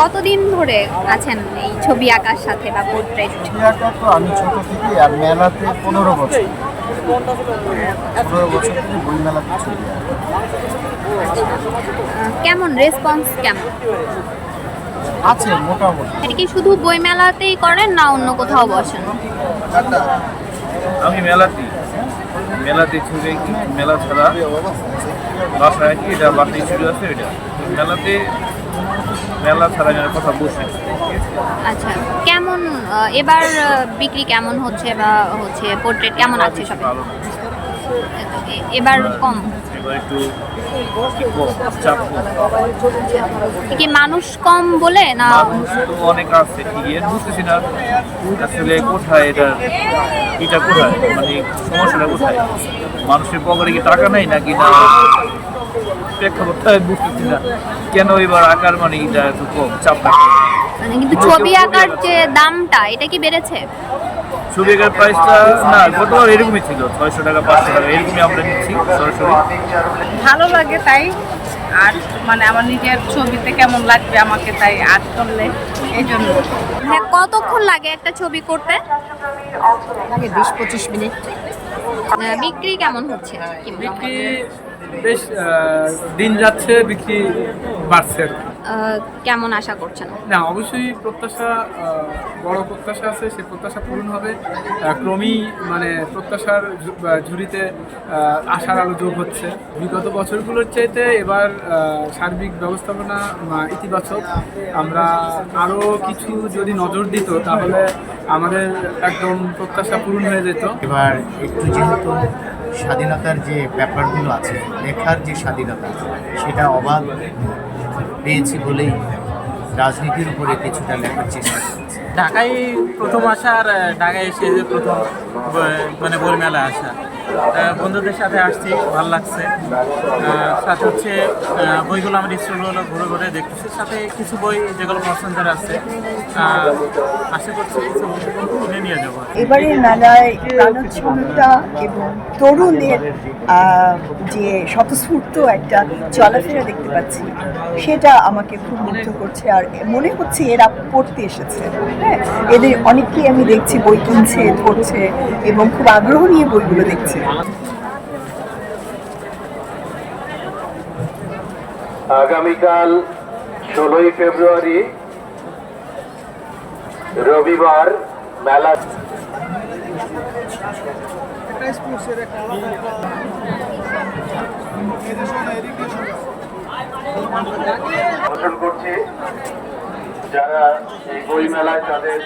কতদিন ধরে আছেন এই ছবি আঁকার সাথে বা পোর্ট্রেট ছবি আঁকা তো আমি ছোট থেকে আর মেলাতে পনেরো বছর। পনেরো বছর থেকে বই মেলাতে ছবি কেমন রেসপন্স কেমন? আছে মোটামুটি। এটা কি শুধু বই মেলাতেই করেন না অন্য কোথাও বসেন? আমি মেলাতেই মেলাতে ছবি আঁকি মেলা ছাড়া বাসায় আঁকি এটা বাসায় স্টুডিও আছে এটা। মেলাতে মেলা কথা বসি আচ্ছা কেমন এবার বিক্রি কেমন হচ্ছে বা হচ্ছে পোর্ট্রেট কেমন আছে সব এবার কম। কি মানুষ কম বলে না? অনেক আছে বুঝতেছি না আসলে কোথায় এটা এটা কোথায়? মানে সমস্যাটা কোথায়? মানুষের পকেটে কি টাকা নাই নাকি না প্রেক্ষাপটটা বুঝতেছি না। কেন এবার আকার মানে এটা এত কম? চাপ রাখতে মানে কিন্তু ছবি আঁকার যে দামটা এটা কি বেড়েছে? ছবি আঁকার প্রাইসটা না গতবার এরকমই ছিল ছয়শো টাকা পাঁচশো টাকা এরকমই আমরা নিচ্ছি সরাসরি। ভালো লাগে তাই আর মানে আমার নিজের ছবিতে কেমন লাগবে আমাকে তাই আর্ট করলে এই জন্য। হ্যাঁ কতক্ষণ লাগে একটা ছবি করতে? লাগে বিশ পঁচিশ মিনিট। বিক্রি কেমন হচ্ছে? কি বিক্রি বেশ দিন যাচ্ছে বিক্রি বাড়ছে আর কি। কেমন আশা করছেন? না অবশ্যই প্রত্যাশা বড় প্রত্যাশা আছে সেই প্রত্যাশা পূরণ হবে। ক্রমেই মানে প্রত্যাশার ঝুড়িতে আশার আলো যোগ হচ্ছে। বিগত বছরগুলোর চাইতে এবার সার্বিক ব্যবস্থাপনা ইতিবাচক। আমরা আরও কিছু যদি নজর দিত তাহলে আমাদের একদম প্রত্যাশা পূরণ হয়ে যেত। এবার একটু যেহেতু স্বাধীনতার যে ব্যাপারগুলো আছে লেখার যে স্বাধীনতা সেটা অবাধ পেয়েছি বলেই রাজনীতির উপরে কিছুটা লেখার চেষ্টা ঢাকায় প্রথম আসা আর ঢাকায় এসে যে প্রথম মানে বই মেলা আসা বন্ধুদের সাথে আসছি ভালো লাগছে। সাথে হচ্ছে বইগুলো আমার স্টলগুলো ঘুরে ঘুরে দেখতেছি। সাথে কিছু বই যেগুলো পছন্দের আছে আশা করছি কিছু কিনে নিয়ে যাব। এবারের মেলায় এবং তরুণদের আহ, যে স্বতঃস্ফূর্ত একটা চলাফেরা দেখতে পাচ্ছি সেটা আমাকে খুব মুগ্ধ করছে। আর মনে হচ্ছে এরা পড়তে এসেছে। হ্যাঁ এদের অনেককেই আমি দেখছি বই কিনছে ধরছে এবং খুব আগ্রহ নিয়ে বইগুলো দেখছে। আগামীকাল ষোলোই ফেব্রুয়ারি রবিবার মেলা করছি। যারা এই বই মেলায় তাদের